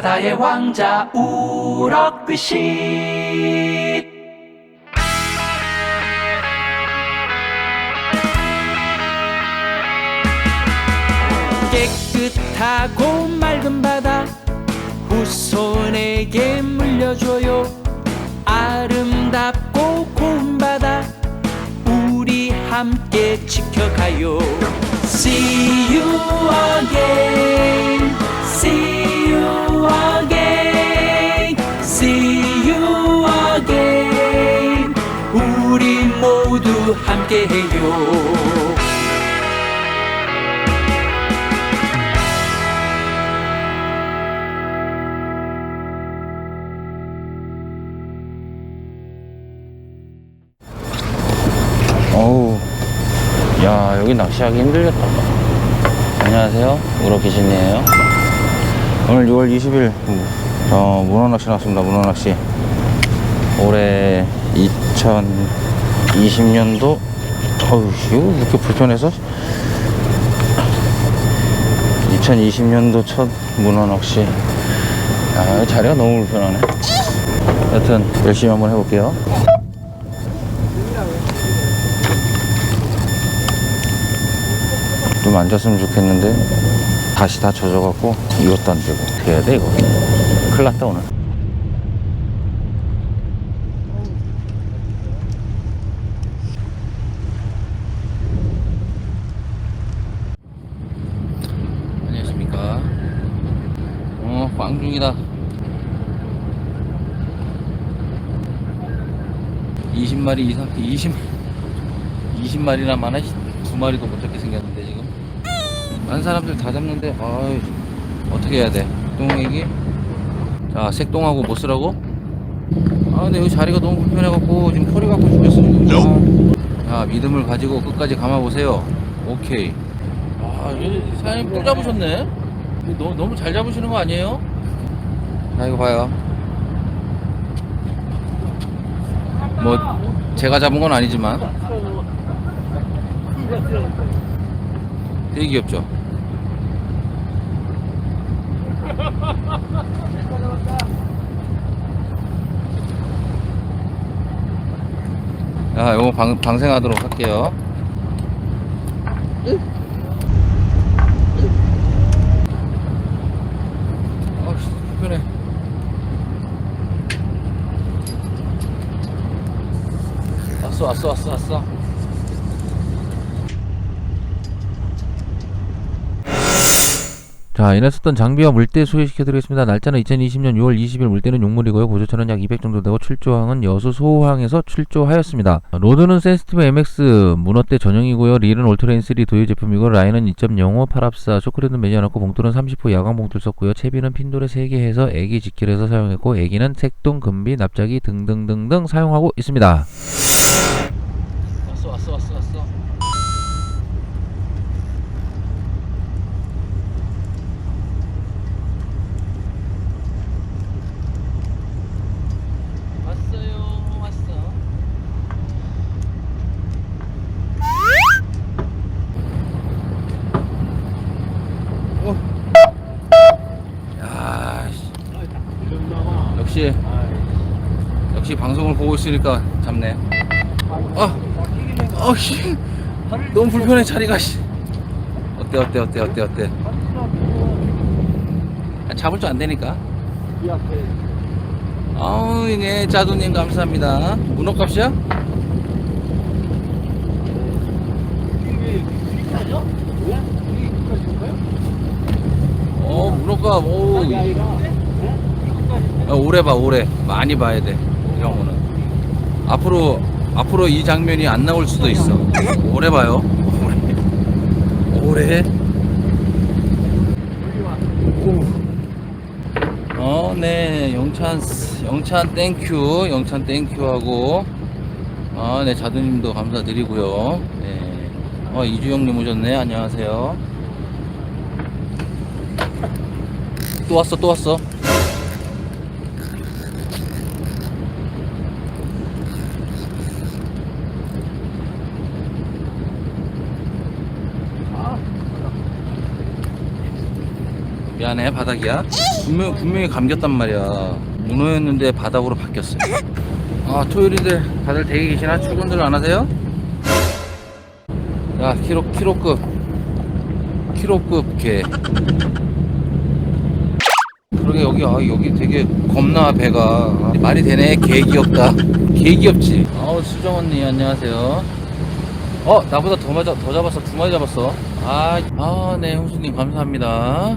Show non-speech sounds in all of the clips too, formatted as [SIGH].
바다의 왕자 우럭빛이 깨끗하고 맑은 바다 후손에게 물려줘요. 아름답고 고운 바다 우리 함께 지켜가요. See you again See 모두 함께해요 어우, 야, 여기 낚시하기 힘들겠다. 안녕하세요. 우럭기신이에요. 오늘 6월 20일, 어, 문어낚시 나왔습니다. 문어낚시. 올해 2020년도, 어우, 이렇게 불편해서? 2020년도 첫 문어낚시. 아, 자리가 너무 불편하네. 여튼, 열심히 한번 해볼게요. 좀 앉았으면 좋겠는데 다시 다 젖어갖고 이것도 안 되고 어떻게 해야 돼 이거 큰일 났다 오늘 안녕하십니까 어 광중이다. 20마리 이상 20 20마리나 많아? 두 마리도 못 잡게 생겼는데 지금? 많은 사람들 다 잡는데 아이 어떻게 해야 돼? 똥얘기? 자 색동하고 뭐 쓰라고? 아 근데 여기 자리가 너무 불편해갖고 지금 허리 갖고 죽겠어 지금 아, 자 믿음을 가지고 끝까지 감아보세요. 오케이. 아 사장님 또 잡으셨네? 너무, 너무 잘 잡으시는 거 아니에요? 자 이거 봐요 뭐 제가 잡은 건 아니지만 되게 귀엽죠? 자, 요거 방, 방생하도록 할게요. 아, 불편해. 왔어, 왔어, 왔어, 왔어. 자, 이날 썼던 장비와 물때 소개시켜드리겠습니다. 날짜는 2020년 6월 20일, 물때는 용물이고요. 고조차는 약 200 정도 되고 출조항은 여수 소호항에서 출조하였습니다. 로드는 센스티브 MX 문어대 전용이고요. 릴은 올트레인 3 도유 제품이고 라인은 2.05 8합사 쇼크레드는 매지 않았고 봉돌은 30호 야광 봉돌 썼고요. 채비는 핀돌에 3개 해서 애기 직결해서 사용했고 애기는 색동, 금비, 납작이 등등등등 사용하고 있습니다. 왔어 왔어 왔어 왔어. 왔어요 왔어 어. 야 씨. 역시 역시 방송을 보고 있으니까 잡네. 아 어 씨. 너무 불편해 자리가 씨. 어때 어때 어때 어때 어때? 아, 잡을 줄 안 되니까. 아우 네 자두님 감사합니다. 문어 값이야? 어 문어값 오 아, 오래 봐 오래. 많이 봐야 돼 이런 거는 앞으로 앞으로 이 장면이 안 나올 수도 있어. 오래 봐요. 오래. 오래? 어, 네, 영찬, 영찬 땡큐, 영찬 땡큐 하고, 아, 네, 자두님도 감사드리고요. 네, 어, 이주영님 오셨네, 안녕하세요. 또 왔어, 또 왔어. 미안해 바닥이야. 분명, 분명히 감겼단 말이야. 문어였는데 바닥으로 바뀌었어요. 아 토요일인데 다들 대기 계시나? 출근들 안 하세요? 야 키로 키로급. 키로급 개. 그러게 여기 아 여기 되게 겁나 배가. 말이 되네 개 귀엽다. 개 귀엽지? 아우 수정 언니 안녕하세요. 어 나보다 더 맞아 더 잡았어. 두 마리 잡았어. 아아네 형수님 감사합니다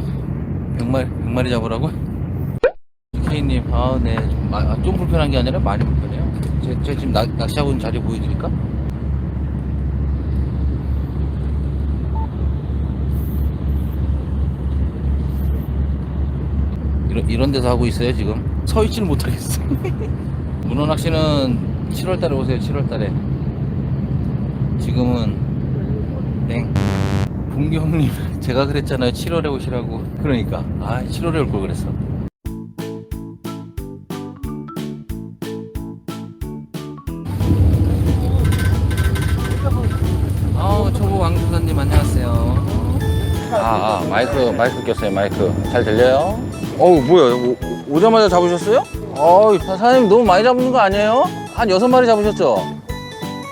백 마리 백 마리 잡으라고? 케이님 아 네좀 아, 좀 불편한 게 아니라 많이 불편해요. 제, 제 지금 낚, 낚시하고 있는 자리 보여드릴까? 이런, 이런 데서 하고 있어요 지금? 서 있지는 못하겠어. [LAUGHS] 문어 낚시는 7월 달에 오세요 7월 달에. 지금은 땡 봉기 형님 제가 그랬잖아요 7월에 오시라고 그러니까 아 7월에 올 걸 그랬어 아우 초보 왕조사님 안녕하세요 아, 아 마이크 마이크 꼈어요 마이크 잘 들려요? 어우 뭐야 오, 오자마자 잡으셨어요? 어우 사장님 너무 많이 잡는 거 아니에요? 한 여섯 마리 잡으셨죠?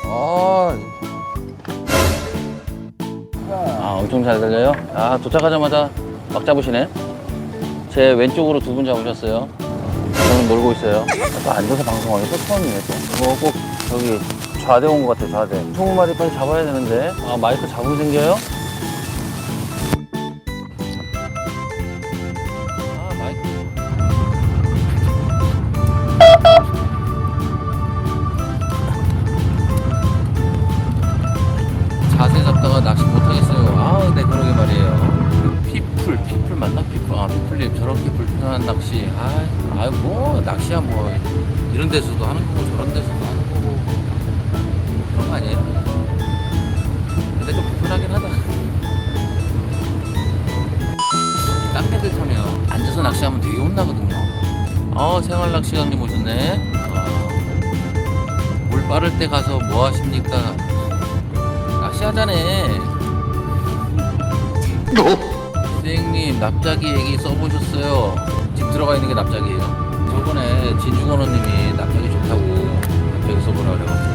아, 아 엄청 잘 들려요? 아 도착하자마자 막 잡으시네. 제 왼쪽으로 두 분 잡으셨어요. 저는 놀고 있어요. 또 앉아서 방송하기 또 처음이네 또. 이거 꼭 저기 좌대 온 것 같아 좌대. 20마리 빨리 잡아야 되는데. 아 마이크 잡음 생겨요? 앉아서 낚시하면 되게 혼나거든요. 어, 생활 낚시장님 오셨네. 어, 물 빠를 때 가서 뭐 하십니까? 낚시하자네. 선생님 납작이 얘기 써보셨어요. 집 들어가 있는 게 납작이에요. 저번에 진중원호님이 납작이 좋다고 납작이 써보라 그래가지고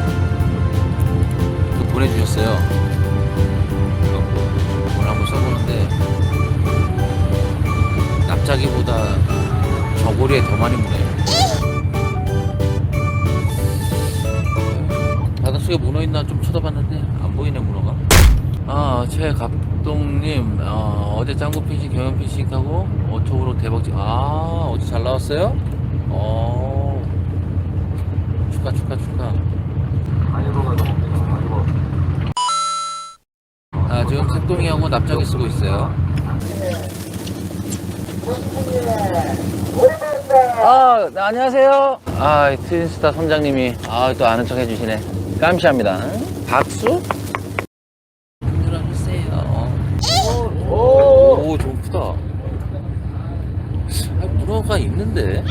그 보내주셨어요. 납작이보다 저고리에 더 많이 무네요. 바닷속에 문어 있나 좀 쳐다봤는데 안 보이네 문어가 아 최 감독님 어, 제 짱구 피싱 경연 피싱 타고 어톡으로 대박집 아 어제 잘 나왔어요? 어 축하 축하 축하 아 지금 색동이하고 납작이 쓰고 있어요 아, 네, 안녕하세요. 아, 이 트윈스타 선장님이 아, 또 아는 척 해주시네. 감사합니다. 박수? 힘들어주세요. 오, 오, 좀 크다. 아, 문어가 있는데?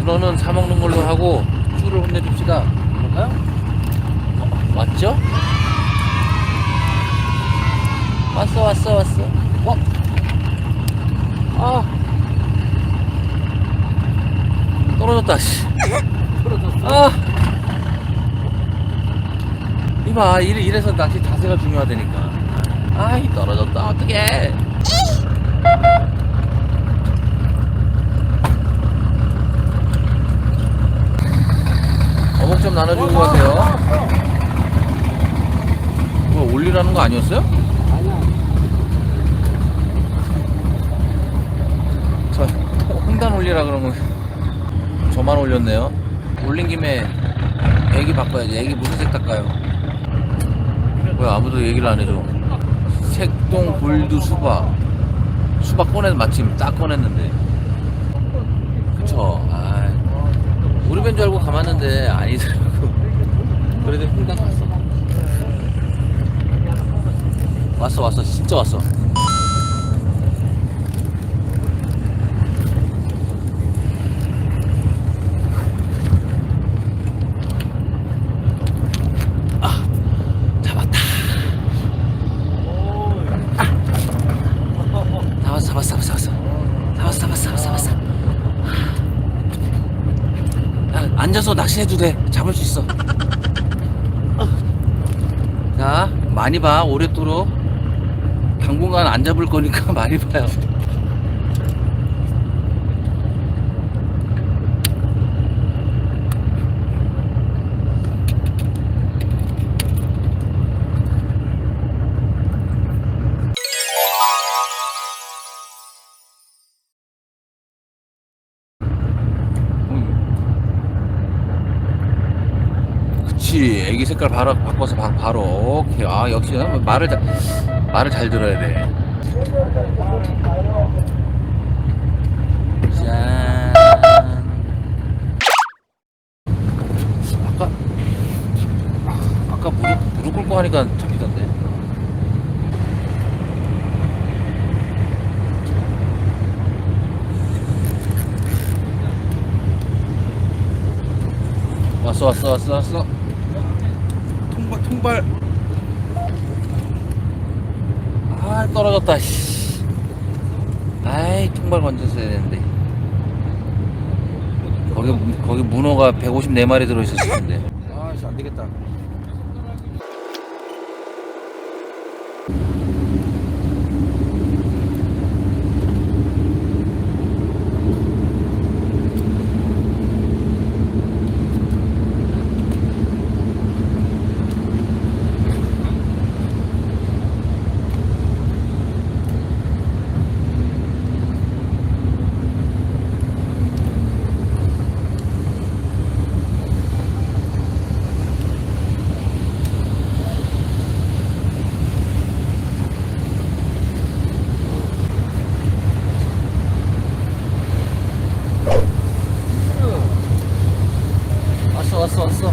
문어는 사먹는 걸로 하고 쭈를 혼내줍시다. 그럴까요? 어, 맞죠? 왔어, 왔어, 왔어. 어? 아 떨어졌다 씨. 아 이봐 이래, 이래서 낚시 자세가 중요하다니까 아이 떨어졌다 어떡해 어묵 좀 나눠주고 가세요 뭐 올리라는 거 아니었어요? 저 홍단 올리라 그러면 저만 올렸네요. 올린 김에 애기 바꿔야지. 애기 무슨 색 닦아요? 왜 아무도 얘기를 안 해줘? 색동 골드 수박. 수박 꺼내 마침 딱 꺼냈는데. 그쵸. 아, 우리 밴줄 알고 가봤는데 아니더라고. 그래도 홍단 갔어. 왔어 왔어 진짜 왔어. 잡았다. 낚시해도 돼. 잡을 수 있어. 자, 많이 봐. 오랫도록. 당분간 안 잡을 거니까 [LAUGHS] 많이 봐요. 색깔 바로 바꿔서 바, 바로 오케이 아 역시 말을 잘 말을 잘 들어야 돼. 짠. 아까 아까 무릎 무릎 꿇고 하니까 잡히던데. 왔어 왔어 왔어 왔어. 통발. 아 떨어졌다. 씨. 아이 통발 건졌어야 되는데. 거기 거기 문어가 154마리 들어있었을 텐데. 아씨 안 되겠다. 왔어 왔어 왔어.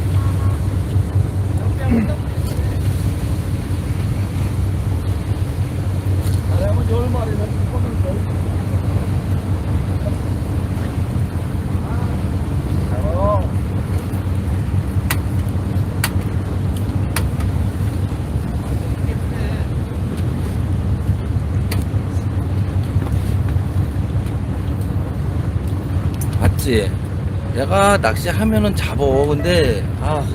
맞지? 내가 낚시하면은 잡어. 근데 아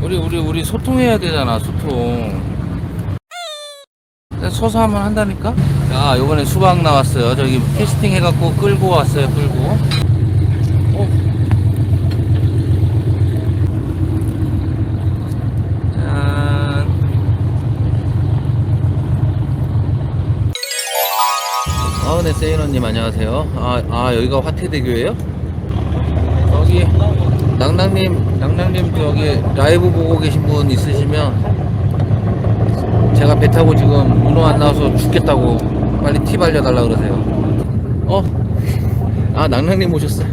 우리 우리 우리 소통해야 되잖아. 소통. 서서 하면 한다니까. 자 이번에 수박 나왔어요. 저기 캐스팅 해갖고 끌고 왔어요. 끌고. 어. 아, 네, 세이너님 안녕하세요. 아, 아, 여기가 화태대교예요? 여기, 낭낭님, 낭낭님 저기 라이브 보고 계신 분 있으시면 제가 배 타고 지금 문어 안 나와서 죽겠다고 빨리 팁 알려달라 그러세요. 어? 아, 낭낭님 오셨어요.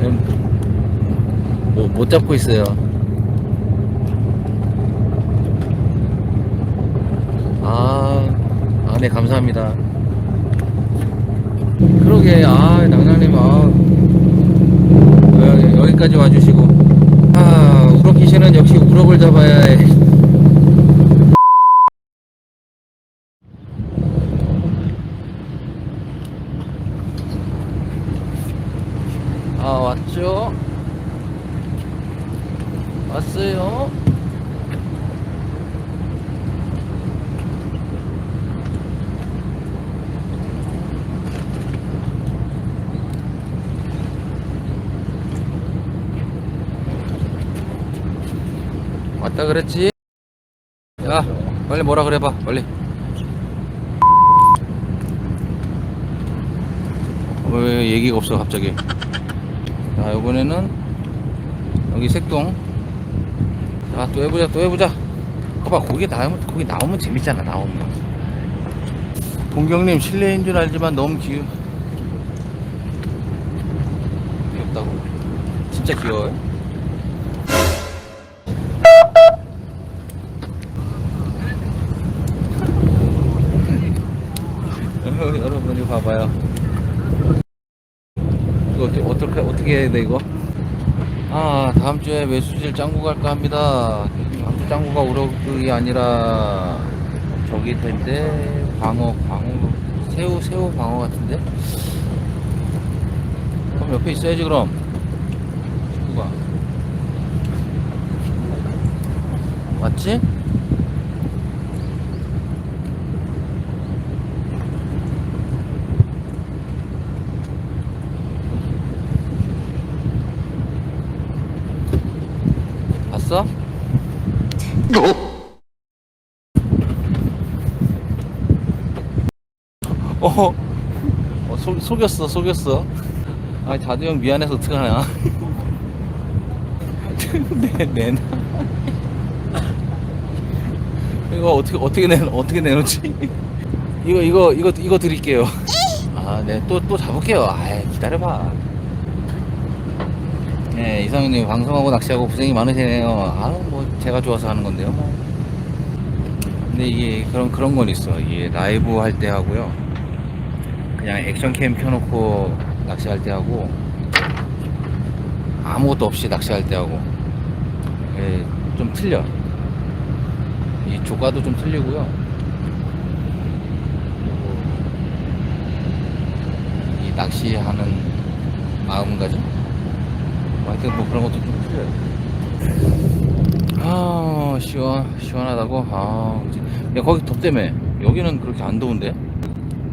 음, 뭐, 못 잡고 있어요. 아, 아, 네, 감사합니다. 그러게, 아, 낭낭님, 아, 여- 여기까지 와주시고. 아, 우럭기시는 역시 우럭을 잡아야 해. 아, 왔죠? 왔어요? 왔다 그랬지? 야, 빨리 뭐라 그래 봐, 빨리. 왜 얘기가 없어, 갑자기. 자, 이번에는 여기 색동. 자, 또 해보자, 또 해보자. 봐봐, 거기 나오면, 거기 나오면 재밌잖아, 나오면. 동경님, 실내인 줄 알지만 너무 귀여 귀엽다고. 진짜 귀여워요? 이거 봐봐요. 이거 어떻게 어떻게 어떻게 해야 돼 이거? 아 다음 주에 매수질 짱구 갈까 합니다. 다음 주 짱구가 우럭이 아니라 저기 텐데 광어 광어 새우 새우 광어 같은데 옆에 있어야지 그럼 친구가 맞지? 봤어? 어, 어 속, 속였어, 속였어. 아, 자두 형 미안해서 어떡하냐. [LAUGHS] 내, 내놔. 이거 어떻게, 어떻게 내, 어떻게 내놓지? 이거, 이거, 이거, 이거 드릴게요. 아, 네, 또, 또 잡을게요. 아이, 기다려봐. 네, 이상윤님 방송하고 낚시하고 고생이 많으시네요. 아, 뭐, 제가 좋아서 하는 건데요, 뭐. 근데 이게 그런, 그런 건 있어. 이게 라이브 할 때 하고요. 그냥 액션 캠 켜놓고 낚시할 때 하고 아무것도 없이 낚시할 때 하고 예, 좀 틀려 이 조과도 좀 틀리고요 이 낚시하는 마음가짐 하여튼 뭐 그런 것도 좀 틀려요. 아 시원 시원하다고? 아 야, 거기 덥다며 여기는 그렇게 안 더운데?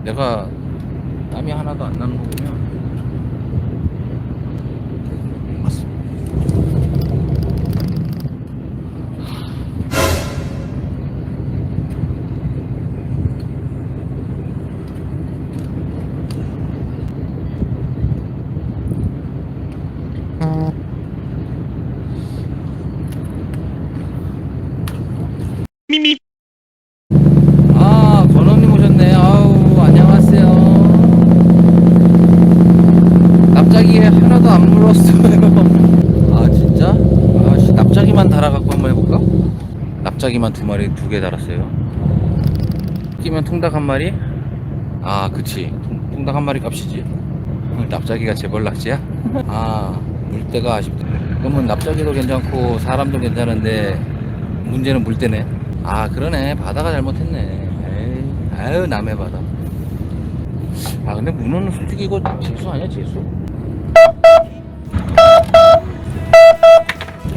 내가 땀이 하나도 안 나는 거 보면 맞습니다. 아, 건원님 오셨네. 아우, 안녕하세요. 납작이에 하나도 안 물었어요. 아, 진짜? 아씨, 납작이만 달아갖고 한번 해볼까? 납작이만 두 마리, 두 개 달았어요. 끼면 통닭 한 마리? 아, 그치. 통, 통닭 한 마리 값이지. 납작이가 재벌 낚시야? [LAUGHS] 아, 물때가 아쉽다. 그러면 납작이도 괜찮고, 사람도 괜찮은데, 문제는 물때네. 아, 그러네. 바다가 잘못했네. 아유, 남의 바다. 아, 근데 문어는 솔직히 이거 재수 아니야, 재수?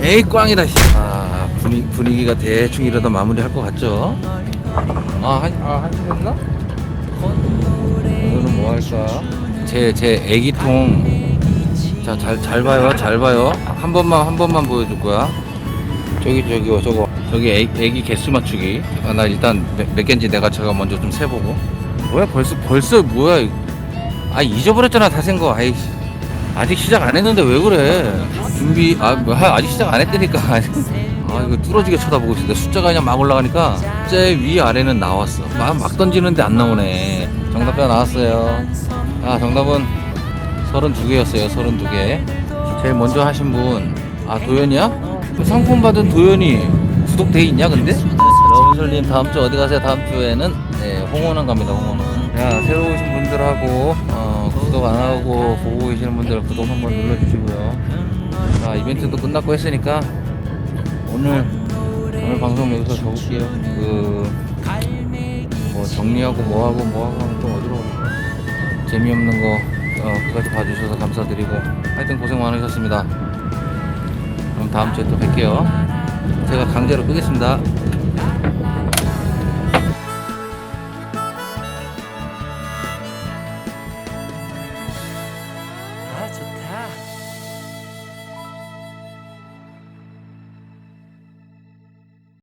에이, 꽝이다, 씨. 아, 분위, 분위기가 대충 이러다 마무리할 것 같죠? 아, 한, 아, 한시 됐나? 오늘은 뭐 할까? 제, 제 애기통. 자, 잘, 잘 봐요, 잘 봐요. 한 번만, 한 번만 보여줄 거야. 저기, 저기, 저거. 저기 애, 애기 개수 맞추기. 아, 나 일단 몇, 몇 개인지 내가 제가 먼저 좀 세보고. 뭐야, 벌써, 벌써, 뭐야. 아, 잊어버렸잖아, 다 센 거. 아이씨. 아직 시작 안 했는데 왜 그래? 준비, 아, 뭐, 하- 아직 시작 안 했다니까. [LAUGHS] 아, 이거 뚫어지게 쳐다보고 있는데 숫자가 그냥 막 올라가니까 숫자의 위 아래는 나왔어. 막, 막 던지는데 안 나오네. 정답가 나왔어요. 아, 정답은 32개였어요. 32개. 제일 먼저 하신 분, 아, 도현이야? 그 상품 받은 도현이 구독돼 있냐, 근데? 러브솔님 다음 주 어디 가세요? 다음 주에는 네, 홍원원 갑니다. 홍원원. 야, 새로 오신 분들하고 어, 구독 안 하고 보고 계시는 분들 구독 한번 눌러주시고요. 자, 이벤트도 끝났고 했으니까 오늘 오늘 방송 여기서 접을게요. 그 뭐 정리하고 뭐하고 뭐하고 하면 좀 어지러우니까 재미없는 거 어, 끝까지 봐주셔서 감사드리고 하여튼 고생 많으셨습니다. 그럼 다음 주에 또 뵐게요. 제가 강제로 끄겠습니다.